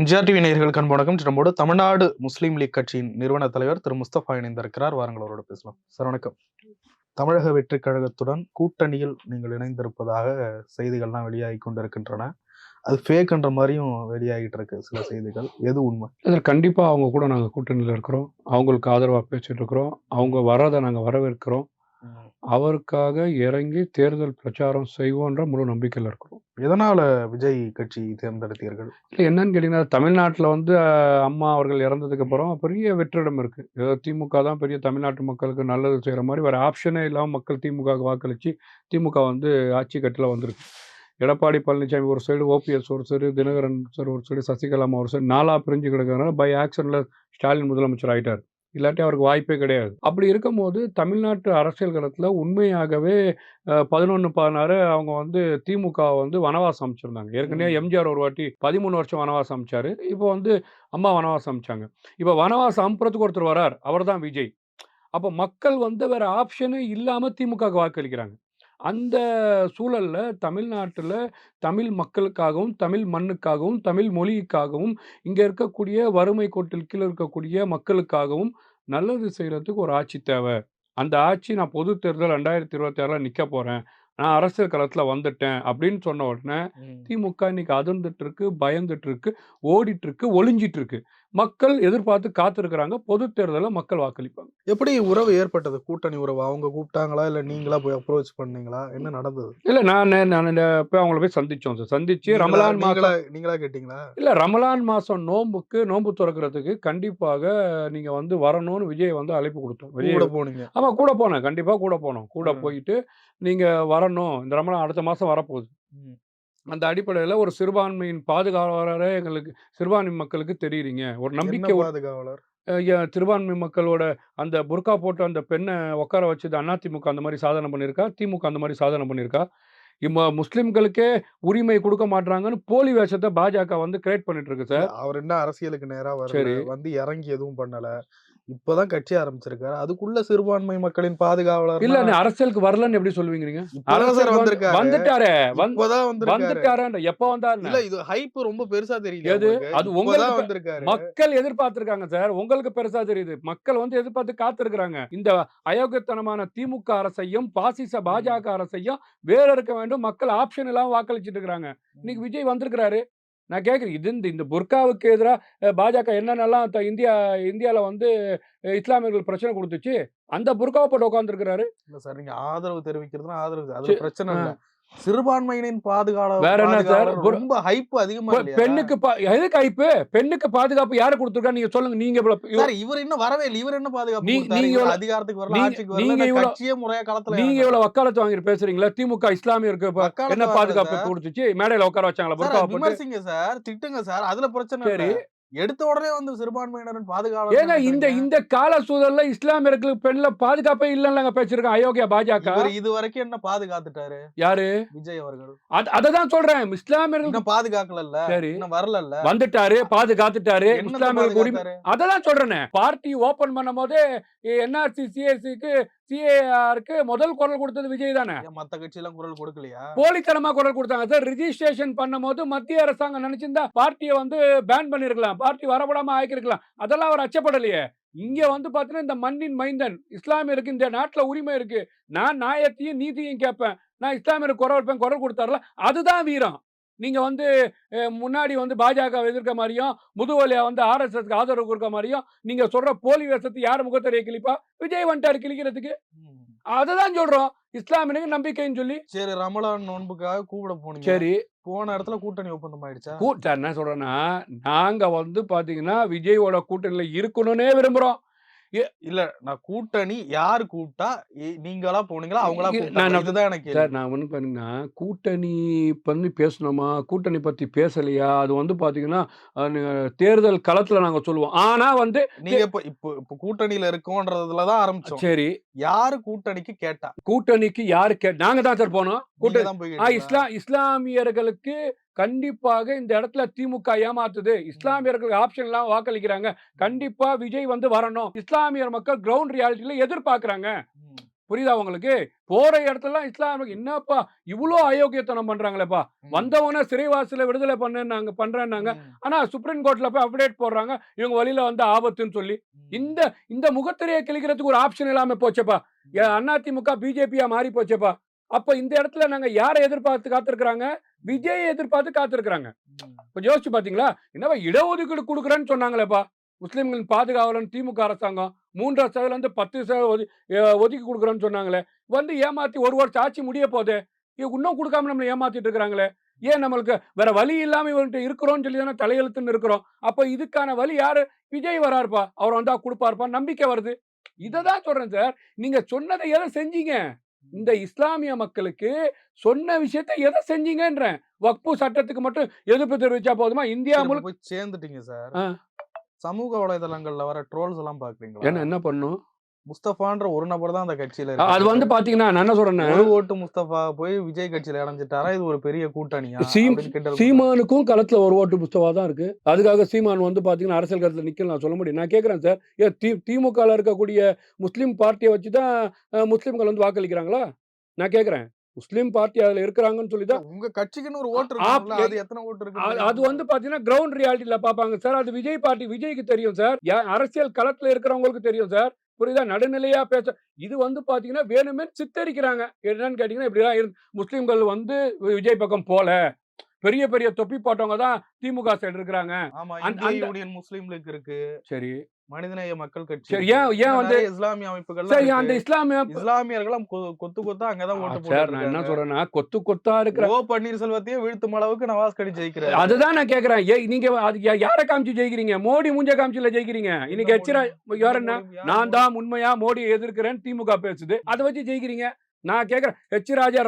MGR TV நேயர்களுக்கு அன்பு வணக்கம். நம்மோடு தமிழ்நாடு முஸ்லீம் லீக் கட்சியின் நிறுவன தலைவர் திரு முஸ்தபா இணைந்திருக்கிறார். வாருங்கள் அவரோட பேசலாம். சார் வணக்கம். தமிழக வெற்றி கழகத்துடன் கூட்டணியில் நீங்கள் இணைந்திருப்பதாக செய்திகள்லாம் வெளியாகி கொண்டிருக்கின்றன. அது ஃபேக்ன்ற மாதிரியும் வெளியாகிட்டு இருக்கு சில செய்திகள். எது உண்மை? இதில் கண்டிப்பாக அவங்க கூட நாங்கள் கூட்டணியில் இருக்கிறோம். அவங்களுக்கு ஆதரவாக பேசிட்டு இருக்கிறோம். அவங்க வர்றதை நாங்கள் வரவேற்கிறோம். அவருக்காக இறங்கி தேர்தல் பிரச்சாரம் செய்வோன்ற முழு நம்பிக்கையில் இருக்கிறோம். எதனால விஜய் கட்சி தேர்ந்தெடுத்தீர்கள்? இல்லை என்னன்னு கேட்டிங்கன்னா தமிழ்நாட்டில் வந்து அஹ், அம்மா அவர்கள் இறந்ததுக்கு அப்புறம் பெரிய வெற்றிடம் இருக்குது ஏதோ திமுக தான் பெரிய தமிழ்நாட்டு மக்களுக்கு நல்லது செய்கிற மாதிரி வேறு ஆப்ஷனே இல்லாமல் மக்கள் திமுகவுக்கு வாக்களித்து திமுக வந்து ஆட்சி கட்டில் வந்திருக்கு. எடப்பாடி பழனிசாமி ஒரு சைடு ஓபிஎஸ் ஒரு சைடு தினகரன் சார் ஒரு சைடு சசிகலா அம்மா ஒரு சைடு நாலாக பிரிஞ்சு கிடக்கிறதுனால பை ஆக்ஷனில் ஸ்டாலின் முதலமைச்சர் ஆயிட்டார். இல்லாட்டி அவருக்கு வாய்ப்பே கிடையாது. அப்படி இருக்கும்போது தமிழ்நாட்டு அரசியல் களத்தில் உண்மையாகவே பதினொன்று பதினாறு அவங்க வந்து திமுக வந்து வனவாசம் அமைச்சிருந்தாங்க. ஏற்கனவே எம்ஜிஆர் ஒரு வாட்டி பதிமூணு வருஷம் வனவாசம் அமைச்சாரு. இப்போ வந்து அம்மா வனவாசம் அமைச்சாங்க. இப்போ வனவாசம் அமுப்புறதுக்கு ஒருத்தர் வரார். அவர் தான் விஜய். அப்போ மக்கள் வந்து வேற ஆப்ஷனே இல்லாமல் திமுகவுக்கு வாக்களிக்கிறாங்க. அந்த சூழல்ல தமிழ்நாட்டில் தமிழ் மக்களுக்காகவும் தமிழ் மண்ணுக்காகவும் தமிழ் மொழிக்காகவும் இங்கே இருக்கக்கூடிய வறுமை கோட்டில் கீழே இருக்கக்கூடிய மக்களுக்காகவும் நல்லது செய்கிறதுக்கு ஒரு ஆட்சி தேவை. அந்த ஆட்சி நான் பொது தேர்தல் ரெண்டாயிரத்தி இருபத்தி ஆறில் நிற்க போகிறேன் நான் அரசியல் களத்தில் வந்துட்டேன் அப்படின்னு சொன்ன உடனே திமுக இன்னைக்கு அதிர்ந்துட்டு இருக்கு பயந்துட்டு இருக்கு ஓடிட்டு இருக்கு ஒளிஞ்சிட்டு இருக்கு. மக்கள் எதிர்பார்த்து காத்திருக்கிறாங்க. பொது தேர்தலில் மக்கள் வாக்களிப்பாங்க. எப்படி உறவு ஏற்பட்டது? கூட்டணி உறவு? அவங்க கூப்பிட்டாங்களா? இல்ல நீங்களா போய் அப்ரோச் பண்ணீங்களா? என்ன நடந்தது? இல்லை நான் நான் போய் அவங்கள போய் சந்திச்சோம் சார். சந்திச்சு ரமலான் மாதம் நீங்களா கேட்டீங்களா? இல்லை ரமலான் மாதம் நோன்புக்கு நோன்பு திறக்கிறதுக்கு கண்டிப்பாக நீங்கள் வந்து வரணும்னு விஜய் வந்து அழைப்பு கொடுத்தோம். விஜய் கூட போனீங்க. ஆமாம் கூட போனேன். கண்டிப்பாக கூட போனோம். கூட. போயிட்டு நீங்கள் வரணும். இந்த ரமலான் அடுத்த மாதம் வரப்போகுது. அந்த அடிப்படையில் ஒரு சிறுபான்மையின் பாதுகாவலரே எங்களுக்கு சிறுபான்மை மக்களுக்கு தெரியுறீங்க. ஒரு நம்பிக்கை பாதுகாவலர்? சிறுபான்மை மக்களோட அந்த புர்கா போட்டு அந்த பெண்ணை உட்கார வச்சது அதிமுக அந்த மாதிரி சாதனை பண்ணியிருக்கா? திமுக அந்த மாதிரி சாதனை பண்ணியிருக்கா? இப்போ முஸ்லிம்களுக்கே உரிமை கொடுக்க மாட்றாங்கன்னு போலி வேஷத்தை பாஜக வந்து கிரியேட் பண்ணிட்டு இருக்கு சார். அவர் என்ன அரசியலுக்கு நேரா வரல. சரி. வந்து இறங்கி எதுவும் பண்ணல. இப்பதான் கட்சி ஆரம்பிச்சிருக்காரு. அதுக்குள்ள சிறுபான்மை மக்களின் பாதுகாவலர் இல்ல அரசியலுக்கு வரலன்னு எப்படி சொல்லுவீங்க இப்பதான் சார் அரசியலுக்கு வந்து- வந்திருக்காரு. வந்துட்டாரே. வந்துட்டாரே எப்ப வந்தாரு இல்ல இது ஹைப் ரொம்ப பெருசா தெரியல எது? அது உங்களுக்கு- வந்திருக்காரு. மக்கள் எதிர்பார்த்திருக்காங்க சார். உங்களுக்கு பெருசா தெரியுது. மக்கள் வந்து எதிர்பார்த்து காத்திருக்கிறாங்க. இந்த அயோக்கியத்தனமான திமுக அரசையும் பாசிச பாஜக அரசையும் வேற இருக்க வேண்டும். மக்கள் ஆப்ஷன் இல்லாம வாக்களிச்சிட்டு இருக்கிறாங்க. இன்னைக்கு விஜய் வந்திருக்கிறாரு. நான் கேட்குறேன் இது இந்த இந்த புர்காவுக்கு எதிராக பாஜக என்னென்னலாம் இந்தியா இந்தியாவில் வந்து இஸ்லாமியர்கள் பிரச்சனை கொடுத்துச்சு அந்த புர்காவை போட்டு உட்காந்துருக்கிறாரு இல்ல சார் நீங்க ஆதரவு தெரிவிக்கிறதுனா ஆதரவு அது. பிரச்சனை. இல்ல சிறுபான்மையினின் பாதுகாவலர் வேற என்ன சார்? ரொம்ப ஹைப் அதிகமா பெண்ணுக்கு எதுக்கு ஐப்பு பெண்ணுக்கு பாதுகாப்பு யாரு கொடுத்துருக்கா? நீங்க சொல்லுங்க. நீங்க இவ்வளவு இவர் இன்னும் வரவே இல்லை. இவர் என்ன பாதுகாப்பு? நீங்க அதிகாரத்துக்கு வரல நீங்க- ஆட்சிக்கு கட்சியே முறையா களத்துல நீங்க. இவ்வளவு வக்காலத்து வாங்கிட்டு பேசுறீங்களா? திமுக இஸ்லாமியருக்கு என்ன பாதுகாப்பு. கொடுத்துச்சு? மேடையில உட்கார வச்சாங்களா? விமர்சிங்க சார். திட்டுங்க சார். அதுல பிரச்சனை சரி. எடுத்த உடனே வந்து சிறுபான்மையினரின் பாதுகாவலர் ஏங்க இந்த இந்த கால சூழல்ல இஸ்லாமியர்களுக்கு பெண்ல பாதுகாப்பே இல்லைன்னு பேசிருக்காங்க அயோக்கியா பாஜக. இது வரைக்கும் என்ன பாதுகாத்துட்டாரு? யாரு? விஜய் அவர்கள். அது அததான் சொல்றேன். இஸ்லாமியர்கள் பாதுகாக்கல சரி. வரல வந்துட்டாரு பாதுகாத்துட்டாரு. இஸ்லாமியர்களுக்கு உரிமை? அததான் சொல்றேனே. பார்ட்டி ஓபன் பண்ணும் போதே என்ஆர்சி சிஎஸ்சிக்கு சிஏஆருக்கு முதல் குரல் கொடுத்தது விஜய் தானே? மத்த கட்சி எல்லாம் குரல் கொடுக்கலையா? போலித்தனமா குரல் கொடுத்தாங்க. சார் ரிஜிஸ்ட்ரேஷன் பண்ணும்போது மத்திய அரசாங்கம் நினைச்சிருந்தா பார்ட்டியை வந்து பேன் பண்ணிருக்கலாம். பார்ட்டி வரப்படாம ஆக்கிருக்கலாம். அதெல்லாம் அவர் அச்சப்படலையே. இங்க வந்து பாத்தீங்கன்னா இந்த மண்ணின் மைந்தன் இஸ்லாமியருக்கு இந்த நாட்டுல உரிமை இருக்கு. நான் நியாயத்தையும் நீதியும் கேட்பேன். நான் இஸ்லாமியருக்கு குரல் வைப்பேன் குரல் கொடுத்தாருல அதுதான் வீரம். நீங்க வந்து முன்னாடி வந்து பாஜக எதிர்க்க மாதிரியும் முதுவலியா வந்து ஆர்எஸ்எஸ்க்கு ஆதரவு கொடுக்க மாதிரியும் நீங்க சொல்ற போலி வேஷத்தை யார் முகத்தறிய கிழிப்பா? விஜய் வந்துட்டாரு கிழிக்கிறதுக்கு. அதுதான் சொல்றோம். இஸ்லாமியனுக்கு நம்பிக்கைன்னு சொல்லி. சரி ரமலான் நோன்புக்காக கூப்பிட போனீங்க. சரி. போன இடத்துல கூட்டணி ஒப்பந்தம் ஆயிடுச்சா? கூ- சார் என்ன சொல்றேன்னா நாங்க வந்து பாத்தீங்கன்னா விஜயோட கூட்டணியில இருக்கணும்னே விரும்புறோம். இல்ல நான் கூட்டணி யாரு கூப்பிட்டா நீங்களா போனீங்களா அவங்களா? நான் இதுதான் எனக்கு சார். நான் வந்து பாத்தீங்கன்னா கூட்டணி பத்தி பேசணுமா? கூட்டணி பத்தி பேசலையா? அது வந்து பாத்தீங்கன்னா தேர்தல் களத்துல நாங்க சொல்லுவோம். ஆனா வந்து நீங்க இப்ப இப்போ இப்போ கூட்டணியில இருக்கோன்றதுலதான் ஆரம்பிச்சோம். சரி. யாரு கூட்டணிக்கு கேட்டா? கூட்டணிக்கு யாரு கே நாங்க தான் சார் போனோம். கூட்டணி தான் போய் ஆ, கேட்டீங்களா? இஸ்லா இஸ்லாமியர்களுக்கு கண்டிப்பாக இந்த இடத்துல திமுக ஏமாத்துது. இஸ்லாமியர்களுக்கு ஆப்ஷன் எல்லாம் வாக்களிக்கிறாங்க. கண்டிப்பா விஜய் வந்து வரணும். இஸ்லாமியர் மக்கள் கிரவுண்ட் ரியாலிட்டியில எதிர்பார்க்கறாங்க. புரியுதா உங்களுக்கு? போற இடத்துலலாம் இஸ்லாம் என்னப்பா இவ்வளோ அயோக்கியத்தனம் பண்றாங்களேப்பா. வந்தவன சிறைவாசில விடுதலை பண்ணாங்க பண்றேன்னாங்க. ஆனா சுப்ரீம் கோர்ட்ல போய் அப்டேட் போடுறாங்க. இவங்க வழியில வந்து ஆபத்துன்னு சொல்லி. இந்த இந்த முகத்திரையை கிழிக்கிறதுக்கு ஒரு ஆப்ஷன் இல்லாம போச்சேப்பா. அதிமுக பிஜேபியா மாறி போச்சேப்பா. அப்ப இந்த இடத்துல நாங்க யாரை எதிர்பார்த்து காத்திருக்கிறாங்க? விஜயை எதிர்பார்த்து காத்திருக்கிறாங்க. கொஞ்சம் யோசிச்சு பாத்தீங்களா? என்னவா இடஒதுக்கீடு கொடுக்குறேன்னு சொன்னாங்களேப்பா. முஸ்லிம்களின் பாதுகாவலன் திமுக அரசாங்கம் மூன்றரை சதவீதம் பத்து சதவீதம் ஒதி- அஹ் ஒதுக்கி கொடுக்குறேன்னு சொன்னாங்களே வந்து ஏமாத்தி ஒரு வருஷம் ஆட்சி முடிய இவங்க இன்னும் கொடுக்காம நம்மளை ஏமாத்திட்டு இருக்கிறாங்களே ஏன் நம்மளுக்கு வேற வழி இல்லாம இவன்ட்டு இருக்கிறோம்னு சொல்லி தானே தலையெழுத்துன்னு இருக்கிறோம். அப்ப இதுக்கான வழி யாரு? விஜய் வராருப்பா அவர் வந்தா கொடுப்பாருப்பா நம்பிக்கை வருது. இதை தான் சொல்றேன் சார் நீங்க சொன்னதை எதை செஞ்சீங்க? இந்த இஸ்லாமிய மக்களுக்கு சொன்ன விஷயத்தை எதை செஞ்சீங்கன்றேன். வக்பு சட்டத்துக்கு மட்டும் எதிர்ப்பு தெரிவிச்சா போதுமா? இந்தியா போய் சேர்ந்துட்டீங்க சார். சமூக வலைதளங்கள்ல வர ட்ரோல்ஸ் எல்லாம் பாக்குறீங்களா? என்ன என்ன பண்ணும்? முஸ்தபான்ற ஒரு நபர் தான் அந்த கட்சியில அ- அது வந்து பாத்தீங்கன்னா நான் என்ன சொல்றேன்னா ஒரு ஓட்டு முஸ்தபா போய் விஜய் கட்சியில இணைஞ்சிட்டாரா? இது ஒரு பெரிய கூட்டணியா? சீமானுக்கும் களத்துல ஒரு ஓட்டு புஸ்தவா தான் இருக்கு. அதுக்காக சீமான் வந்து பாத்தீங்கன்னா அரசியல் களத்துல நிக்கல நான் சொல்ல முடியும். நான் கேக்குறேன் சார். ஏன் தி திமுக இருக்கக்கூடிய முஸ்லீம் பார்ட்டியை வச்சு தான் அஹ், முஸ்லிம்கள் வந்து வாக்களிக்கிறாங்களா? நான் கேக்குறேன். முஸ்லீம் பார்ட்டி அதுல இருக்கிறாங்கன்னு சொல்லி தான் உங்க கட்சிக்குன்னு ஒரு ஓட்டு அது எத்தனை ஓட்டு இருக்கு அது வந்து பாத்தீங்கன்னா கிரவுண்ட் ரியாலிட்டியில பாப்பாங்க. சார் அது விஜய் பார்ட்டி விஜய்க்கு தெரியும் சார். அரசியல் களத்துல இருக்கிறவங்களுக்கு தெரியும் சார். புரியுதா? நடுநிலையா பேச இது வந்து பாத்தீங்கன்னா வேணுமே சித்தரிக்கிறாங்க. என்னன்னு கேட்டீங்கன்னா இப்படிதான் இருந்து முஸ்லிம்கள் வந்து விஜய் பக்கம் போல. பெரிய பெரிய தொப்பி போட்டவங்க தான் திமுக சைடு இருக்கிறாங்க. முஸ்லீம் லீக் இருக்கு. சரி. மனிதநேய மக்கள் கட்சி சரி. ஏன்- ஏன் வந்து- இஸ்லாமிய அமைப்புகள் சரி அந்த இஸ்லாமிய இஸ்லாமியர்களும் கொத்து கொத்தா அங்கதான் ஓட்டு சார் நான் என்ன போட்டு சொல்றேன்னா கொத்து கொத்தா இருக்கிற ஓ பன்னீர்செல்வத்தையே வீழ்த்தும் அளவுக்கு நவாஸ் கடி ஜெயிக்கிறாரு. அதுதான் நான் கேக்குறேன். ஏய், நீங்க அது யாரை காமிச்சு ஜெயிக்கிறீங்க? மோடி மூஞ்ச காமிச்சுல ஜெயிக்கிறீங்க? இன்னைக்கு எச்சிரா யார் என்ன? நான் தான் உண்மையா மோடியை எதிர்க்கிறேன் திமுக பேசுது. அதை வச்சு ஜெயிக்கிறீங்க. நான் கேக்குறேன் எச் ராஜா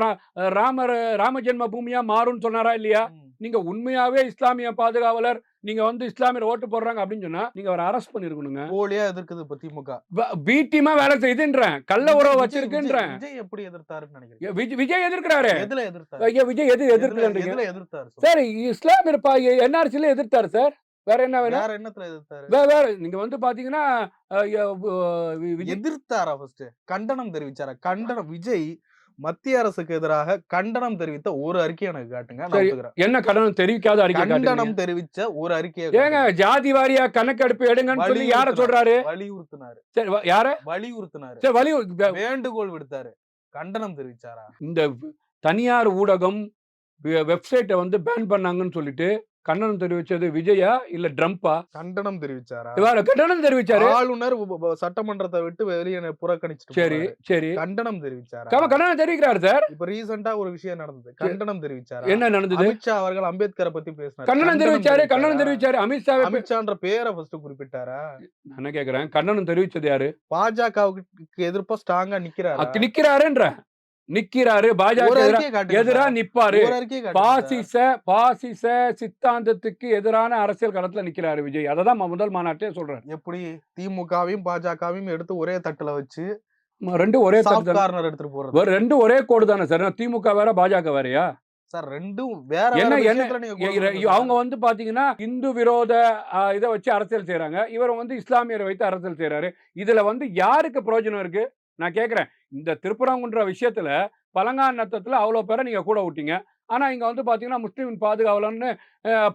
ராமர் ராம ஜென்ம பூமியா மாறும்னு சொன்னாரா இல்லையா? நீங்க உண்மையாவே இஸ்லாமிய பாதுகாவலர் நீங்க வந்து இஸ்லாமியர் ஓட்டு போடுறாங்க அப்படின்னு சொன்னா நீங்க அவரை அரெஸ்ட் பண்ணிருக்கணுங்க. போலியா எதிர்க்குது இப்ப திமுக. பீட்டிமா வேலை செய்யுதுன்றேன் கள்ள உறவு வச்சிருக்குன்றேன். விஜய் எப்படி எதிர்த்தாருன்னு நினைக்கிறீங்க? விஜய் எதிர்க்கிறாரு. எதுல எதிர்த்தாரு? விஜய் எது சொல்லுங்க. சார் இஸ்லாமியர் என்ஆர்சில எதிர்த்தாரு சார். வேற என்ன வேணும்? வேற என்னத்துல எதிர்த்தாரு? வேற வேற நீங்க வந்து பாத்தீங்கன்னா எதிர்த்தாரா ஃபர்ஸ்ட் கண்டனம் தெரிவிச்சாரா? கண்டனம் விஜய் மத்திய அரசுக்கு எதிராக கண்டனம் தெரிவித்த ஒரு அறிக்கையை எனக்கு காட்டுங்க. என்ன கடன் தெரிவிக்காத அறிக்கை கண்டனம்? தெரிவிச்ச ஒரு அறிக்கையை ஏங்க. ஜாதி வாரியா கணக்கெடுப்பு எடுங்கன்னு சொல்லி யார. சொல்றாரு? வலியுறுத்தினாரு. சரி யார? வலியுறுத்தினாரு. சரி வலி வேண்டுகோள் விடுத்தாரு. கண்டனம் தெரிவிச்சாரா? இந்த தனியார் ஊடகம் வெப்சைட்டை வந்து பேன் பண்ணாங்கன்னு சொல்லிட்டு கண்டனம் தெரிவிச்சது விஜயா இல்ல ட்ரம்பா கண்டனம் தெரிவிச்சாரா? கண்டனம் தெரிவிச்சாரு. ஆளுநர் சட்டமன்றத்தை விட்டு வெளியே புறக்கணிச்சிட்டு சரி. சரி. கண்டனம் தெரிவிச்சாரா? கண்டனம் தெரிவிக்கிறாரு சார். இப்ப ரீசெண்டா ஒரு விஷயம் நடந்தது. கண்டனம் தெரிவிச்சாரா? என்ன நடந்தது? அமித்ஷா அவர்கள் அம்பேத்கரை பத்தி பேசினார். கண்டனம் தெரிவிச்சாரு கண்டனம் தெரிவிச்சாரு. அமித்ஷா அமித்ஷான்ற பேரை ஃபர்ஸ்ட் குறிப்பிட்டாரா? நான் என்ன கேக்குறேன்? கண்டனம் தெரிவிச்சது யாரு? பாஜகவுக்கு எதிர்ப்பா ஸ்ட்ராங்கா நிக்கிறாரா? நிக்கிறாருன்ற. நிக்கிறாரு. பாஜக எதிரா. நிப்பாரு. பாசிச பாசிச சித்தாந்தத்துக்கு எதிரான அரசியல் களத்துல நிக்கிறாரு விஜய். அதை தான் முதல் மாநாட்டே சொல்றாரு. எப்படி? திமுகவையும் பாஜகவையும் எடுத்து ஒரே தட்டுல வச்சு ம, ரெண்டும் ஒரே. கார்னர் எடுத்துட்டு போறது. ஒரு ரெண்டும் ஒரே கோடு தானே சார்? திமுக வேற பாஜக வேறயா? சார் ரெண்டும் வேற என்ன- அவங்க. வந்து பாத்தீங்கன்னா இந்து விரோத இதை வச்சு அரசியல் செய்றாங்க. இவர் வந்து இஸ்லாமியரை வைத்து அரசியல் செய்றாரு. இதுல வந்து யாருக்கு பிரயோஜனம் இருக்கு? நான் கேக்குறேன். இந்த திருப்பரங்குன்ற விஷயத்துல பழங்கான் நத்தத்தில் அவ்வளோ பேரை நீங்கள் கூட விட்டீங்க. ஆனால் இங்கே வந்து பார்த்தீங்கன்னா முஸ்லீம் பாதுகாவலன்னு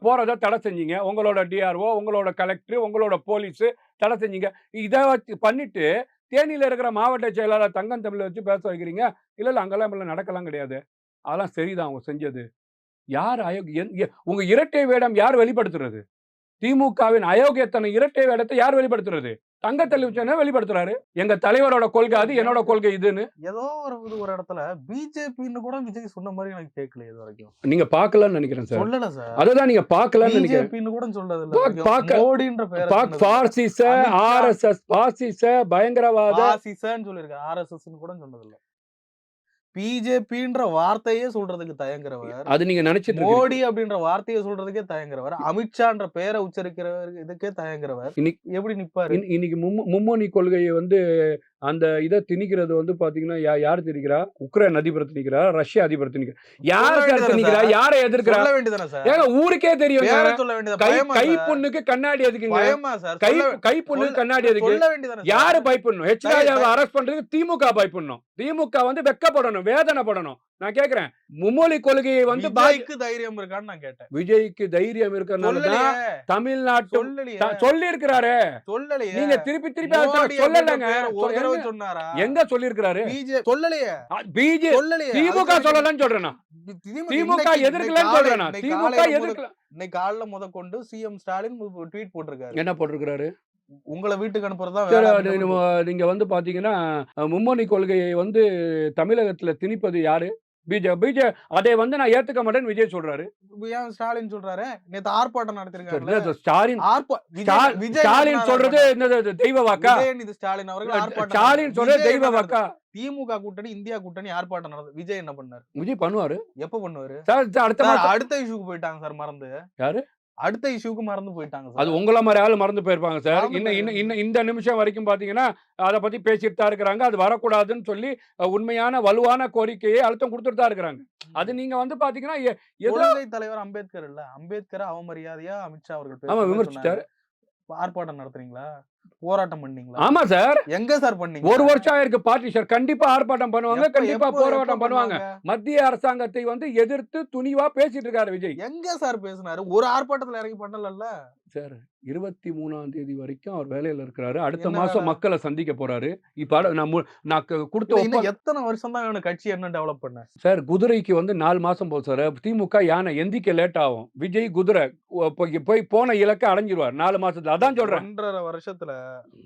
போகிறத தடை செஞ்சீங்க. உங்களோட டிஆர்ஓ உங்களோட கலெக்டர் உங்களோட போலீஸு தடை செஞ்சீங்க. இதை வச்சு பண்ணிட்டு தேனியில் இருக்கிற மாவட்ட செயலாளர் தங்கம் தமிழை வச்சு பேச வைக்கிறீங்க? இல்லை இல்லை அங்கெல்லாம் இப்பெல்லாம் நடக்கலாம் கிடையாது. அதெல்லாம் சரிதான் அவங்க செஞ்சது. யார் அயோக் உங்கள் இரட்டை வேடம் யார் வெளிப்படுத்துறது? திமுகவின் அயோக்கியத்தன இரட்டை வேடத்தை யார் வெளிப்படுத்துறது? தங்க தெளிவிச்சன வெளிப்படுத்துறாரு? எங்க தலைவரோட கொள்கை அது என்னோட கொள்கை இதுன்னு. ஏதோ ஒரு ஒரு இடத்துல பிஜேபின்னு கூட விஜய் சொன்ன மாதிரி எனக்கு கேட்கல இது வரைக்கும். நீங்க பார்க்கலன்னு நினைக்கிறேன் சார். சொல்லல சார். அதுதான் நீங்க பார்க்கலன்னு நினைக்கிறேன். கூட இல்ல. பாக்க- மோடின்ற பேரை பாக். பாசிச. ஆர்எஸ்எஸ் பாசிச பயங்கரவாத பாசிசன்னு சொல்லியிருக்காரு. ஆர்எஸ்எஸ் கூட சொன்னது இல்ல. பிஜேபின்ற வார்த்தையே சொல்றதுக்கு தயங்குறவர். அது நீங்க நினைச்சிட்டு இருக்கீங்க. மோடி அப்படின்ற வார்த்தையை சொல்றதுக்கே தயங்குறவர். அமித்ஷான்ற பேரை உச்சரிக்கிறவர் இதுக்கே தயங்குறவர். இன்னைக்கு- எப்படி நிப்பாரு? இன்ன- இன்னைக்கு மும்மு- மும்மொழி கொள்கையை வந்து அந்த இதை திணிக்கிறது வந்து பாத்தீங்கன்னா யார் திணிக்கிறா? உக்ரைன் அதிபர் திணிக்கிறா? ரஷ்ய அதிபர் திணிக்கிறா. யார் சார் திணிக்கிறா? யாரை எதிர்க்கிறா? ஏங்க ஊருக்கே தெரியும் கை? புண்ணுக்கு கண்ணாடி எதுக்குங்க? கை கை புண்ணுக்கு கண்ணாடி எதுக்கு? யாரு? பயப்படணும்? ஹெச் ராஜாவை அரெஸ்ட் பண்றதுக்கு திமுக பயப்படணும். திமுக வந்து வெக்கப்படணும் வேதனைப்படணும். நான் கேக்குறேன். மும்மொழி கொள்கையை வந்து பா- விஜய்க்கு தைரியம் இருக்கான்னு நான் கேட்டேன். விஜய்க்கு தைரியம் இருக்கிறதுனால தான் சொல்லலையே. தமிழ்நாட்டு சொல்லி இருக்கிறாரு சொல்லலையே. நீங்க திருப்பி திருப்பி சொல்லலங்க. சொன்னாரா? எங்க சொல்லி இருக்கிறாரு சொல்லலையே. பிஜே சொல்லலையே. திமுக சொல்லலன்னு சொல்றேன் திமுக எதிர்க்கலன்னு சொல்றேன் திமுக எதிர்க்கல இன்னைக்கு காலைல முத கொண்டு சிஎம் ஸ்டாலின் ட்வீட் போட்டிருக்காரு. என்ன போட்டிருக்கிறாரு? உங்களை வீட்டுக்கு அனுப்புறதா நம்ம- நீங்க வந்து பாத்தீங்கன்னா மும்மொழி கொள்கையை வந்து தமிழகத்துல திணிப்பது யாரு? பிஜே பிஜே அதை வந்து நான் ஏத்துக்க மாட்டேன்னு விஜய் சொல்றாரு. ஏன் ஸ்டாலின் சொல்றாரு? நேத்து ஆர்ப்பாட்டம் நடத்திருக்காரு ஸ்டாலின் ஸ்டாலின் சொல்றது. என்னது தெய்வ வாக்கா? உதயநிதி ஸ்டாலின் அவர்கள் ஸ்டாலின். சொல்றது தெய்வ வாக்கா? திமுக கூட்டணி இந்தியா கூட்டணி ஆர்ப்பாட்டம் நடந்தது விஜய் என்ன பண்ணாரு? விஜய் பண்ணுவாரு. எப்ப பண்ணுவாரு? அடுத்த அடுத்த இஷ்யூக்கு போயிட்டாங்க சார் மறந்து. யாரு? அடுத்த இஷ்யூக்கு மறந்து போயிட்டாங்க அது சார் உங்கள மாதிரி ஆள் மறந்து போயிருப்பாங்க சார் இன்னும் இன்னும் இந்த நிமிஷம் வரைக்கும் பாத்தீங்கன்னா அதை பத்தி பேசிட்டு தான் இருக்கிறாங்க. அது வரக்கூடாதுன்னு சொல்லி உண்மையான வலுவான கோரிக்கையை அழுத்தம் கொடுத்துட்டு தான் இருக்கிறாங்க அது நீங்க வந்து பாத்தீங்கன்னா எ- ஏதோ கொள்கை தலைவர் அம்பேத்கர் இல்ல. அம்பேத்கரை அவமரியாதையா அமித்ஷா அவர்கள் ஆமா சொன்னாரு. ஆர்ப்பாட்டம் நடத்துறீங்களா? போராட்டம் பண்ணீங்களா? ஆமா சார். எங்க சார் பண்ணீங்க? ஒரு வருஷம் ஆயிருக்கு பார்ட்டி சார் கண்டிப்பா ஆர்ப்பாட்டம் பண்ணுவாங்க கண்டிப்பா போராட்டம் பண்ணுவாங்க? மத்திய அரசாங்கத்தை வந்து எதிர்த்து துணிவா பேசிட்டு இருக்காரு விஜய். எங்க சார் பேசினாரு? ஒரு ஆர்ப்பாட்டத்துல இறங்கி பண்ணல சார் இருபத்தி மூணாம் தேதி வரைக்கும் அவர் வேலையில இருக்கிறாரு. அடுத்த மாசம்? மக்களை சந்திக்க போறாரு. இப்ப நான் நான் கொடுத்த எத்தனை வருஷம் தான் இவனு கட்சி என்ன டெவலப் பண்ண? சார் குதிரைக்கு வந்து நாலு மாசம் போகுது சார். திமுக யானை எந்திக்க லேட் ஆகும். விஜய் குதிரை போய் போய் போன இலக்கை அடைஞ்சிருவார். நாலு மாசத்துல. அதான் சொல்றேன். ஒன்றரை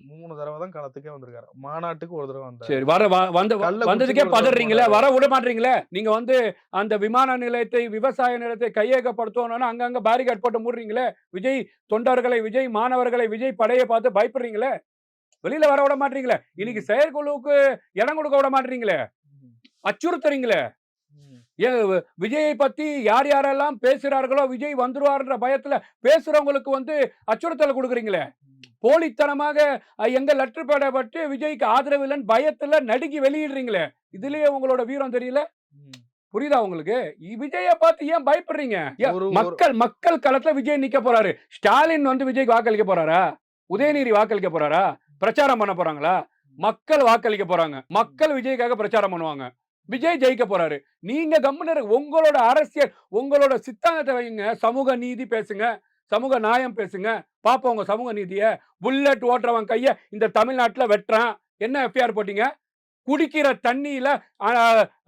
மூணு தடவை தான் களத்துக்கே வந்திருக்காரு. மாநாட்டுக்கு ஒரு தடவை வந்தாரு. சரி வர வந்த வந்ததுக்கே பதறீங்களே. வர விட மாட்டீங்களே? நீங்க வந்து அந்த விமான நிலையத்தை விவசாய நிலையத்தை கையகப்படுத்தணும்னு அங்கங்க பேரிகார்ட் போட்டு மூடுறீங்களே? விஜய் தொண்டர்களை விஜய் மாணவர்களை விஜய் படையை பார்த்து பயப்படுறீங்களே? வெளியில வர விட மாட்டீங்களே? இன்னைக்கு செயற்குழுவுக்கு இடம் கொடுக்க விட மாட்டீங்களே? அச்சுறுத்துறீங்களே? விஜயை பத்தி யார் யாரெல்லாம் பேசுறார்களோ விஜய் வந்துருவார்ன்ற பயத்துல பேசுறவங்களுக்கு வந்து அச்சுறுத்தல் கொடுக்குறீங்களே? போலித்தனமாக எங்க லெட்டர் பேடப்பட்டு விஜய்க்கு ஆதரவு இல்லைன்னு பயத்துல நடுங்கி வெளியிடுறீங்களே இதுலயே உங்களோட வீரம் தெரியல. புரியுதா உங்களுக்கு? விஜயை பார்த்து ஏன் பயப்படுறீங்க? மக்கள் மக்கள் களத்துல விஜய் நிக்க போறாரு. ஸ்டாலின் வந்து விஜய்க்கு வாக்களிக்க போறாரா? உதயநிதி வாக்களிக்க போறாரா? பிரச்சாரம் பண்ண போறாங்களா? மக்கள் வாக்களிக்க போறாங்க. மக்கள் விஜய்க்காக பிரச்சாரம் பண்ணுவாங்க. விஜய் ஜெயிக்க போறாரு. நீங்க கம்முன்னு இருங்க. உங்களோட அரசியல் உங்களோட சித்தாந்தத்தை வைங்க. சமூக நீதி பேசுங்க. சமூக நியாயம் பேசுங்க. பாப்போம் உங்க சமூக நீதியை. புல்லட் ஓட்டுறவன் கையை இந்த தமிழ்நாட்டில் வெட்டுறான். என்ன எஃப்ஐஆர் போட்டீங்க? குடிக்கிற தண்ணியில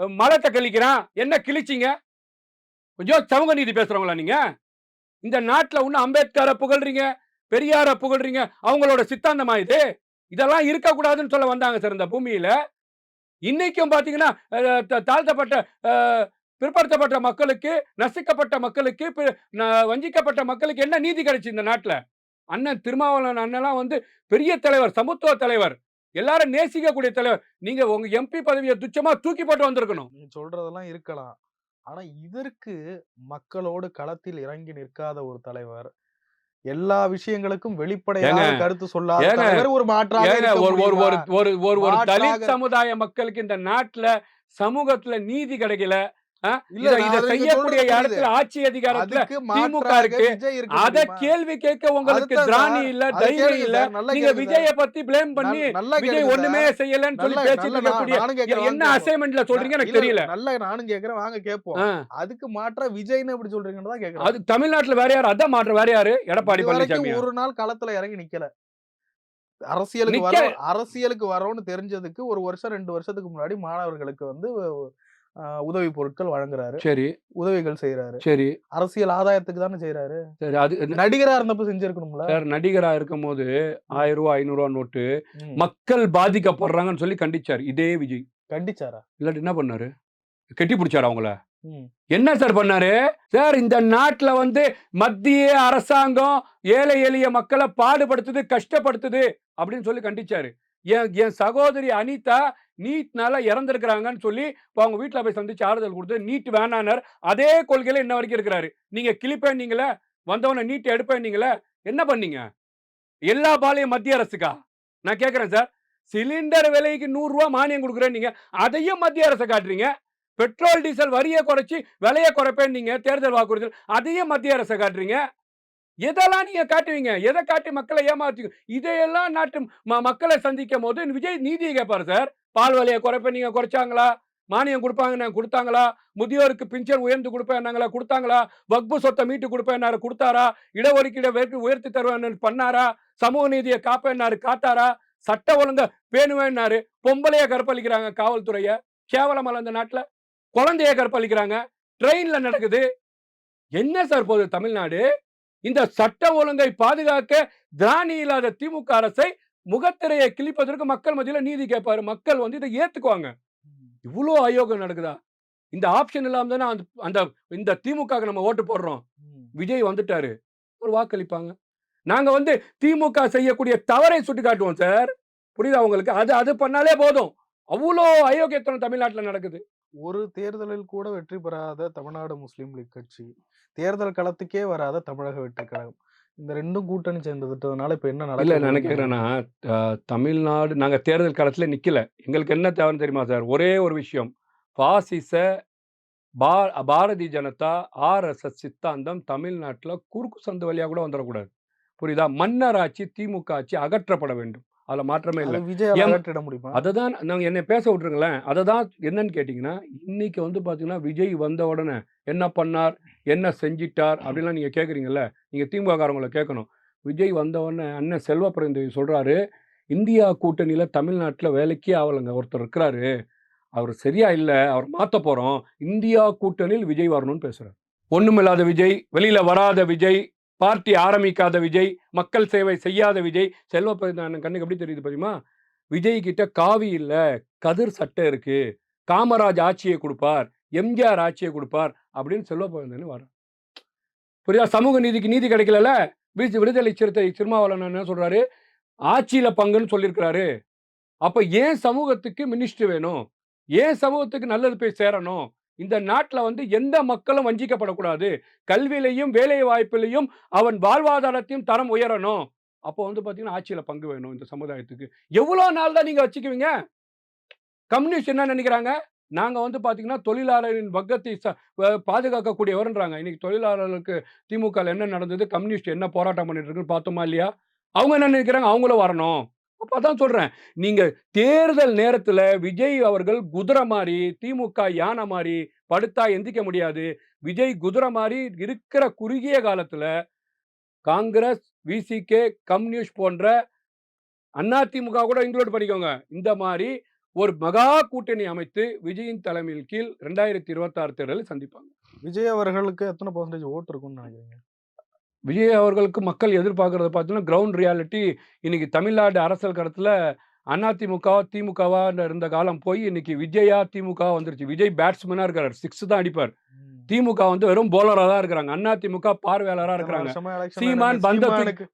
மலத்தை கழிக்கிறான். என்ன கிழிச்சிங்க? கொஞ்சம் சமூக நீதி பேசுறவங்களா நீங்க? இந்த நாட்டில் இன்னும் அம்பேத்கரை புகழ்றீங்க பெரியார புகழ்றீங்க அவங்களோட சித்தாந்தமா இது? இதெல்லாம் இருக்கக்கூடாதுன்னு சொல்ல வந்தாங்க சார் இந்த பூமியில. இன்னைக்கும் பாத்தீங்கன்னா த- தாழ்த்தப்பட்ட பிற்படுத்தப்பட்ட மக்களுக்கு நசுக்கப்பட்ட மக்களுக்கு வஞ்சிக்கப்பட்ட மக்களுக்கு என்ன நீதி கிடைச்சு இந்த நாட்டுல? அண்ணன் திருமாவளவன் அண்ணெல்லாம் வந்து பெரிய தலைவர் சமத்துவ தலைவர். எல்லாரும் நேசிக்கக்கூடிய தலைவர். நீங்க உங்க எம்பி பதவியை துச்சமா தூக்கி போட்டு வந்திருக்கணும். சொல்றதெல்லாம் இருக்கலாம். ஆனா இதற்கு மக்களோடு களத்தில் இறங்கி நிற்காத ஒரு தலைவர் எல்லா விஷயங்களுக்கும் வெளிப்படையாக ஏங்க, கருத்து சொல்லாத ஒரு மாற்றாக ஒரு ஒரு தலித் சமுதாய மக்களுக்கு இந்த நாட்டுல சமூகத்துல நீதி கிடைக்கல. செய்யக்கூடிய இடத்துல ஆட்சி அதிகாரத்துல திமுக இருக்கு. அத? கேள்வி கேட்க உங்களுக்கு திராணி. இல்ல தைரியம் இல்ல. நீங்க விஜய பத்தி ப்ளேம் பண்ணி விஜய் ஒண்ணுமே. செய்யலன்னு சொல்லி பேசிட்டு என்ன அசைன்மெண்ட்ல சொல்றீங்க எனக்கு தெரியல. நல்லா நானும் கேக்குறேன். வாங்க கேட்போம். அதுக்கு மாற்றா விஜய்னு எப்படி சொல்றீங்கன்னு தான் கேக்குறேன். அது தமிழ்நாட்டுல வேற யாரு? அதான் மாற்ற வேற யாரு? எடப்பாடி பழனிசாமி ஒரு நாள் களத்துல இறங்கி நிக்கல. அரசியலுக்கு வரோம் அரசியலுக்கு வரோம்னு தெரிஞ்சதுக்கு ஒரு வருஷம் ரெண்டு வருஷத்துக்கு முன்னாடி மாணவர்களுக்கு வந்து உதவி பொருட்கள் வழங்குறாரு. சரி. உதவிகள் செய்யறாரு சரி. அரசியல் ஆதாயத்துக்கு தானே செய்யறாரு சரி அது நடிகரா இருந்தப்ப செஞ்சிருக்கணும்ல. சார் நடிகரா இருக்கும் போது ஆயிரம் ரூபாய் ஐநூறு ரூபாய் நோட்டு. மக்கள் பாதிக்கப்படுறாங்கன்னு சொல்லி கண்டிச்சார். இதே விஜய். கண்டிச்சாரா? இல்லாட்டி என்ன பண்ணாரு? கட்டி பிடிச்சாரு அவங்கள. என்ன சார் பண்ணாரு? சார் இந்த நாட்டுல வந்து மத்திய அரசாங்கம் ஏழை எளிய மக்களை பாடுபடுத்துது கஷ்டப்படுத்துது அப்படின்னு சொல்லி கண்டிச்சாரு. என் என் சகோதரி அனிதா நீட்னால இறந்துருக்கிறாங்கன்னு சொல்லி இப்போ அவங்க வீட்டில் போய் சந்திச்சு ஆறுதல் கொடுத்து நீட் வேணானார் அதே கொள்கையில் இன்ன வரைக்கும் இருக்கிறாரு. நீங்கள் கிளிப்பேன் நீங்களே வந்தவன நீட் எடுப்பேன் நீங்களே என்ன பண்ணீங்க? எல்லா பாலையும் மத்திய அரசுக்கா? நான் கேட்குறேன் சார். சிலிண்டர் விலைக்கு நூறுரூவா மானியம் கொடுக்குறேன் நீங்கள் அதையும் மத்திய அரசை காட்டுறீங்க? பெட்ரோல் டீசல் வரியை குறைச்சி விலையை குறைப்பேன் நீங்கள் தேர்தல் வாக்குறுதல் அதையும் மத்திய அரசை காட்டுறீங்க? எதெல்லாம் நீங்க காட்டுவீங்க? எதை காட்டி மக்களை ஏமாத்துவீங்க இதையெல்லாம் நாட்டு ம- மக்களை சந்திக்கும் போது விஜய் நீதியை கேட்பாரு சார். பால் விலையை குறைப்பேன் நீங்க குறைச்சாங்களா? மானியம் கொடுப்பாங்க கொடுத்தாங்களா? முதியோருக்கு பிஞ்சர் உயர்ந்து கொடுப்பேன்னாங்களா கொடுத்தாங்களா? வக்பு சொத்தை மீட்டு கொடுப்பேன்னாரு கொடுத்தாரா? இடஒதுக்கீடை உயர்த்தி தருவேன் பண்ணாரா? சமூக நீதியை காப்பேன்னாரு காத்தாரா? சட்ட ஒழுங்க பேணுவேன்னாரு பொம்பளைய கற்பழிக்கிறாங்க காவல்துறையை. கேவலம் அந்த நாட்டில் குழந்தைய கற்பழிக்கிறாங்க ட்ரெயினில் நடக்குது. என்ன சார் போகுது தமிழ்நாடு? இந்த சட்ட ஒழுங்கை பாதுகாக்க திராணி இல்லாத திமுக அரசை முகத்திரையை கிழிப்பதற்கு மக்கள் மத்தியில் நீதி கேட்பாரு. மக்கள் வந்து இதை ஏத்துக்குவாங்க. இவ்வளோ அயோகம் நடக்குதா? இந்த ஆப்ஷன் இல்லாம தானே அந்த அந்த இந்த திமுக நம்ம ஓட்டு போடுறோம். விஜய் வந்துட்டாரு. ஒரு வாக்களிப்பாங்க. நாங்க வந்து திமுக செய்யக்கூடிய தவறை சுட்டி காட்டுவோம் சார். புரியுதா உங்களுக்கு? அது அது பண்ணாலே போதும். அவ்வளோ அயோக்கியத்தனம் தமிழ்நாட்டில் நடக்குது. ஒரு தேர்தலில் கூட வெற்றி பெறாத தமிழ்நாடு முஸ்லீம் லீக் கட்சி தேர்தல் களத்துக்கே வராத தமிழக வெற்றி கழகம். இந்த ரெண்டும் கூட்டணி சேர்ந்துட்டதுனால இப்ப என்ன இல்ல நான் என்ன நடக்குது கேக்குறேன்னா அஹ், தமிழ்நாடு நாங்க தேர்தல் களத்துல நிக்கல. எங்களுக்கு என்ன தேவைன்னு தெரியுமா சார்? ஒரே ஒரு விஷயம். பாசிச பா பாரதிய ஜனதா ஆர்எஸ்எஸ் சித்தாந்தம் தமிழ்நாட்டுல குறுக்கு சந்து வழியா கூட வந்துடக்கூடாது புரியுதா? மன்னர் ஆட்சி திமுக ஆட்சி அகற்றப்பட வேண்டும். அதுல மாற்றமே இல்லை. விஜய் முடியுமா? அதை தான் நாங்கள் என்னை பேச விட்ருங்களேன் அதை தான் என்னன்னு கேட்டிங்கன்னா இன்னைக்கு வந்து பார்த்தீங்கன்னா விஜய் வந்த உடனே என்ன பண்ணார்? என்ன செஞ்சிட்டார்? அப்படிலாம் நீங்கள் கேட்குறீங்கல்ல நீங்கள் திமுககாரங்களை கேட்கணும் விஜய் வந்த உடனே அண்ணன் செல்வ பிறந்தவி சொல்கிறாரு இந்தியா கூட்டணியில் தமிழ்நாட்டில் வேலைக்கே ஆகலைங்க ஒருத்தர் இருக்கிறாரு. அவர் சரியா இல்லை. அவர் மாற்ற போகிறோம் இந்தியா கூட்டணியில் விஜய் வரணும்னு பேசுகிறார் ஒண்ணுமில்லாத விஜய் வெளியில் வராத விஜய் பார்ட்டி ஆரம்பிக்காத விஜய் மக்கள் சேவை செய்யாத விஜய் செல்வ கண்ணுக்கு எப்படி தெரியுது தெரியுமா? விஜய் கிட்ட காவி இல்லை கதிர் சட்டை இருக்கு காமராஜ் ஆட்சியை கொடுப்பார் எம்ஜிஆர் ஆட்சியை கொடுப்பார் அப்படின்னு செல்வ பிறந்தன்னு வர புரியுதா? சமூக நீதிக்கு நீதி கிடைக்கல விடுதலை விடுதலை சிறுத்தை திருமாவளவன் என்ன சொல்றாரு? ஆட்சியில பங்குன்னு சொல்லியிருக்கிறாரு. அப்ப ஏன் சமூகத்துக்கு மினிஸ்டர் வேணும்? ஏன் சமூகத்துக்கு நல்லது போய் சேரணும்? இந்த நாட்டில் வந்து எந்த மக்களும் வஞ்சிக்கப்படக்கூடாது. கல்வியிலையும் வேலை வாய்ப்பிலையும் அவன் வாழ்வாதாரத்தையும் தரம் உயரணும். அப்போ வந்து பார்த்தீங்கன்னா ஆட்சியில் பங்கு வேணும் இந்த சமுதாயத்துக்கு. எவ்வளோ நாள் தான் நீங்கள் வச்சுக்குவீங்க? கம்யூனிஸ்ட் என்ன நினைக்கிறாங்க? நாங்கள் வந்து பார்த்தீங்கன்னா தொழிலாளரின் வர்க்கத்தை ச பாதுகாக்கக்கூடியவருன்றாங்க பாதுகாக்கக்கூடியவர்ன்றாங்க. இன்னைக்கு தொழிலாளர்களுக்கு திமுக என்ன நடந்தது? கம்யூனிஸ்ட் என்ன போராட்டம் பண்ணிட்டு இருக்குன்னு பார்த்தோமா இல்லையா? அவங்க என்ன நினைக்கிறாங்க? அவங்களும் வரணும். அப்போ அதான் சொல்கிறேன் நீங்கள் தேர்தல் நேரத்தில் விஜய் அவர்கள் குதிரை மாதிரி திமுக யானை மாதிரி படுத்தா எந்திக்க முடியாது. விஜய் குதிரை மாதிரி இருக்கிற குறுகிய காலத்தில் காங்கிரஸ் விசிகே கம்யூனிஸ்ட் போன்ற அதிமுக கூட இன்க்ளூட் பண்ணிக்கோங்க. இந்த மாதிரி ஒரு மகா கூட்டணி அமைத்து விஜயின் தலைமையில் கீழ் ரெண்டாயிரத்தி இருபத்தாறு தேர்தலில் சந்திப்பாங்க. விஜய் அவர்களுக்கு எத்தனை பர்சன்டேஜ் ஓட்டு இருக்கும்னு நினைக்கிறீங்க? விஜய் அவர்களுக்கு மக்கள் எதிர்பார்க்கறத பார்த்தீங்கன்னா கிரவுண்ட் ரியாலிட்டி இன்னைக்கு தமிழ்நாடு அரசியல் களத்தில் அதிமுக திமுகவா இருந்த காலம் போய் இன்னைக்கு விஜயா திமுக வந்துருச்சு. விஜய் பேட்ஸ்மேனா இருக்காரு. சிக்ஸ் தான் அடிப்பார். திமுக வந்து வெறும் போலரா தான் இருக்கிறாங்க. அதிமுக பார்வையாளரா இருக்கிறாங்க. சீமான் பந்த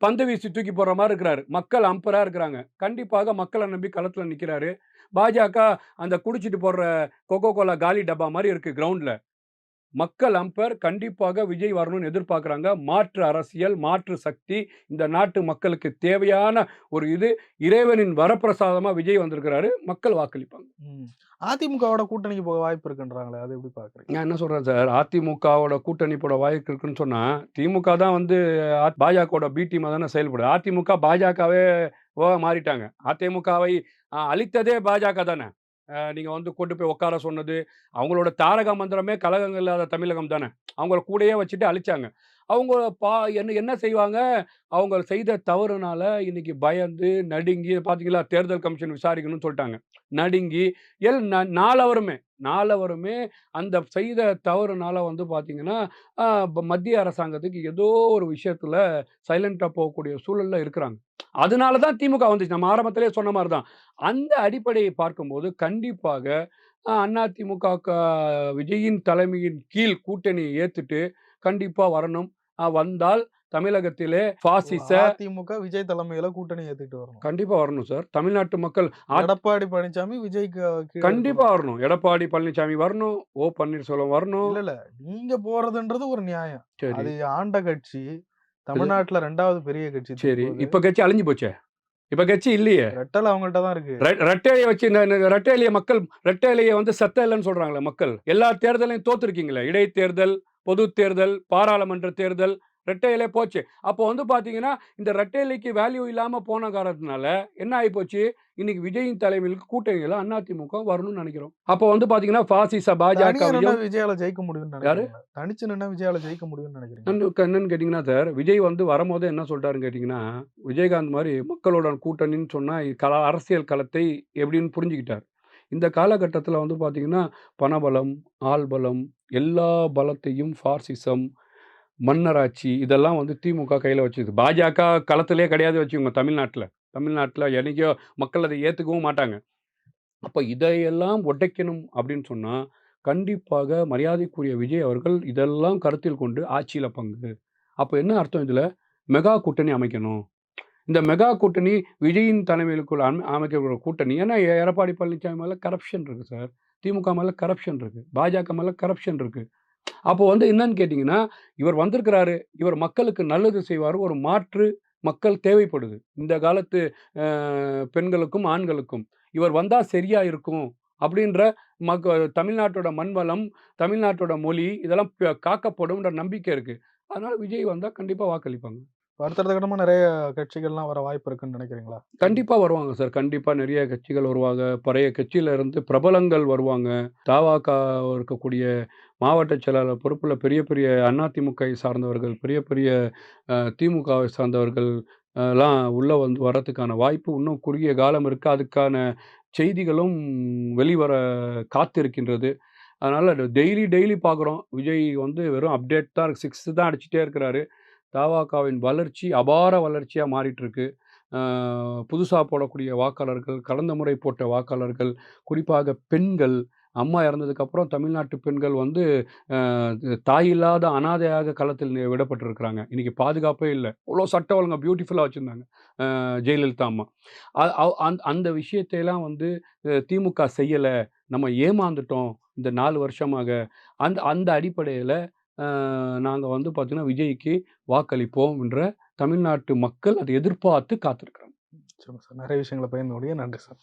பந்து வீசி தூக்கி போடுற மாதிரி இருக்கிறாரு. மக்கள் அம்பரா இருக்கிறாங்க. கண்டிப்பாக மக்களை நம்பி களத்துல நிக்கிறாரு. பாஜக அந்த குடிச்சிட்டு போடுற கொக்கோ கோலா காலி டப்பா மாதிரி இருக்கு கிரவுண்ட்ல மக்கள் அம்பர் கண்டிப்பாக விஜய் வரணும்னு எதிர்பார்க்குறாங்க. மாற்று அரசியல் மாற்று சக்தி இந்த நாட்டு மக்களுக்கு தேவையான ஒரு இது இறைவனின் வரப்பிரசாதமா விஜய் வந்திருக்கிறாரு. மக்கள் வாக்களிப்பாங்க. அதிமுகவோட கூட்டணிக்கு போக வாய்ப்பு இருக்குன்றாங்களே அது எப்படி பாக்குறீங்க நான் என்ன சொல்றேன் சார்? அதிமுகவோட கூட்டணி போட வாய்ப்பு இருக்குன்னு சொன்னா திமுக தான் வந்து பாஜகவோட பி டீமா தானே செயல்படுது. அதிமுக பாஜகவே மாறிட்டாங்க. அதிமுகவை அழித்ததே பாஜக தானே. நீங்கள் வந்து கொண்டு போய் உட்கார சொன்னது அவங்களோட தாரக மந்திரமே கலகங்கள் இல்லாத தமிழகம் தானே. அவங்கள கூடயே வச்சுட்டு அழிச்சாங்க. அவங்க பா என்ன என்ன செய்வாங்க? அவங்க செய்த தவறுனால இன்னைக்கு பயந்து நடுங்கி பார்த்தீங்களா தேர்தல் கமிஷன் விசாரிக்கணும்னு சொல்லிட்டாங்க. நடுங்கி எல் ந- நாலவருமே நாலவருமே அந்த செய்த தவறுனால வந்து பார்த்தீங்கன்னா மத்திய அரசாங்கத்துக்கு ஏதோ ஒரு விஷயத்தில் சைலண்ட்டாக போகக்கூடிய சூழலில் இருக்கிறாங்க. அதனால தான் திமுக வந்துச்சு. நம்ம ஆரம்பத்திலே சொன்ன மாதிரி தான். அந்த அடிப்படையை பார்க்கும்போது கண்டிப்பாக அண்ணா திமுக விஜயின் தலைமையின் கீழ் கூட்டணியை ஏற்றுட்டு கண்டிப்பா வரணும். வந்தால் தமிழகத்திலே பாசிச அதிமுக விஜய் தலைமையில கூட்டணி ஏத்துக்கிட்டு வரணும். கண்டிப்பா வரணும் சார். தமிழ்நாட்டு மக்கள் எடப்பாடி பழனிசாமி விஜய்க்கு கண்டிப்பா வரணும். எடப்பாடி பழனிசாமி வரணும். ஓ பன்னீர்செல்வம் வரணும். இல்ல இல்ல. நீங்க போறதுன்றது ஒரு நியாயம். சரி. அது ஆண்ட கட்சி தமிழ்நாட்டுல ரெண்டாவது பெரிய கட்சி சரி. இப்ப கட்சி அழிஞ்சு போச்சே? இப்ப கட்சி இல்லையே? ரெட்டல் அவங்கள்ட்ட தான் இருக்கு. ரெட்டையிலையை வச்சு ரெட்டையிலைய மக்கள் ரெட்டையிலையை வந்து செத்த இல்லைன்னு சொல்றாங்களே மக்கள். எல்லா தேர்தலையும் தோத்துருக்கீங்களே? இடைத்தேர்தல் பொது தேர்தல் பாராளுமன்ற தேர்தல் ரெட்டையிலே போச்சு. அப்போ வந்து பாத்தீங்கன்னா இந்த ரெட்டையிலைக்கு வேல்யூ இல்லாம போன காரணத்தினால என்ன ஆகி போச்சு இன்னைக்கு விஜயின் தலைமையிலுக்கு கூட்டணியில அதிமுக வரணும்னு நினைக்கிறோம். அப்போ வந்து பாத்தீங்கன்னா பாசிச நின்னா விஜயால ஜெயிக்க முடியும்னு யாரு? தனிச்சு நின்னா விஜயால ஜெயிக்க முடியும்னு நினைக்கிறீங்க என்னன்னு என்னன்னு கேட்டிங்கன்னா சார் விஜய் வந்து வரும்போது என்ன சொல்லிட்டாருன்னு கேட்டிங்கன்னா விஜயகாந்த் மாதிரி மக்களோட கூட்டணின்னு சொன்னால் கல அரசியல் களத்தை எப்படின்னு புரிஞ்சுக்கிட்டார். இந்த காலகட்டத்தில் வந்து பார்த்தீங்கன்னா பணபலம் ஆள்பலம் எல்லா பலத்தையும் ஃபார்சிசம் மன்னராட்சி இதெல்லாம் வந்து திமுக கையில் வச்சுது. பாஜக களத்திலே கிடையாது வச்சுக்கோங்க தமிழ்நாட்டில். தமிழ்நாட்டில் என்னைக்கோ மக்கள் அதை ஏற்றுக்கவும் மாட்டாங்க. அப்போ இதையெல்லாம் உடைக்கணும் அப்படின்னு சொன்னால் கண்டிப்பாக மரியாதைக்குரிய விஜய் அவர்கள் இதெல்லாம் கருத்தில் கொண்டு ஆட்சியில் பங்கு. அப்போ என்ன அர்த்தம் இதில்? மெகா கூட்டணி அமைக்கணும். இந்த மெகா கூட்டணி விஜயின் தலைமையிலுக்குள்ள அமைக்கக்கூடிய கூட்டணி. ஏன்னா எடப்பாடி பழனிசாமி மேலே கரப்ஷன் இருக்குது சார். திமுக மேலே கரப்ஷன் இருக்குது பாஜக மேலே கரப்ஷன் இருக்குது அப்போ வந்து என்னன்னு கேட்டிங்கன்னா இவர் வந்திருக்கிறாரு இவர் மக்களுக்கு நல்லது செய்வார் ஒரு மாற்று மக்கள் தேவைப்படுது. இந்த காலத்து பெண்களுக்கும் ஆண்களுக்கும். இவர் வந்தால் சரியாக இருக்கும் அப்படின்ற மக்க தமிழ்நாட்டோட மண்வளம் தமிழ்நாட்டோட மொழி இதெல்லாம் காக்கப்படும்ன்ற நம்பிக்கை இருக்குது அதனால் விஜய் வந்தால் கண்டிப்பாக வாக்களிப்பாங்க. அடுத்தடுத்த கட்டமாக நிறைய கட்சிகள்லாம் வர வாய்ப்பு இருக்குன்னு நினைக்கிறீங்களா? கண்டிப்பாக வருவாங்க சார். கண்டிப்பாக நிறைய கட்சிகள் வருவாங்க. பழைய கட்சியில இருந்து பிரபலங்கள் வருவாங்க. தாவாக்கா இருக்கக்கூடிய மாவட்ட செயலாளர் பொறுப்பில் பெரிய பெரிய அதிமுகவை சார்ந்தவர்கள் பெரிய பெரிய திமுகவை சார்ந்தவர்கள் எல்லாம் உள்ளே வந்து வரதுக்கான வாய்ப்பு இன்னும் குறுகிய காலம் இருக்குது அதுக்கான செய்திகளும் வெளிவர காத்திருக்கின்றது. அதனால் டெய்லி டெய்லி பார்க்குறோம். விஜய் வந்து வெறும் அப்டேட் தான் சிக்ஸ்த்து தான் அடிச்சுட்டே இருக்கிறாரு. தாவாக்காவின் வளர்ச்சி அபார வளர்ச்சியாக மாறிட்டுருக்கு. புதுசாக போடக்கூடிய வாக்காளர்கள் கடந்த முறை போட்ட வாக்காளர்கள் குறிப்பாக பெண்கள் அம்மா இறந்ததுக்கப்புறம் தமிழ்நாட்டு பெண்கள் வந்து தாயில்லாத தாய் இல்லாத அனாதையாக களத்தில் விடப்பட்டிருக்கிறாங்க. இன்றைக்கி பாதுகாப்பே இல்லை. அவ்வளோ சட்ட ஒழுங்கு பியூட்டிஃபுல்லாக வச்சுருந்தாங்க ஜெயலலிதா அம்மா. அந் அந்த- அந்த விஷயத்தையெல்லாம் வந்து திமுக செய்யலை நம்ம ஏமாந்துட்டோம் இந்த நாலு வருஷமாக. அந்த அந்த அடிப்படையில் நாங்கள் வந்து பார்த்திங்கன்னா விஜய்க்கு வாக்களிப்போம் என்ற தமிழ்நாட்டு மக்கள் அதை எதிர்பார்த்து காத்திருக்கிறோம். சரி சார். நிறைய விஷயங்களை பகிர்ந்து நன்றி சார்.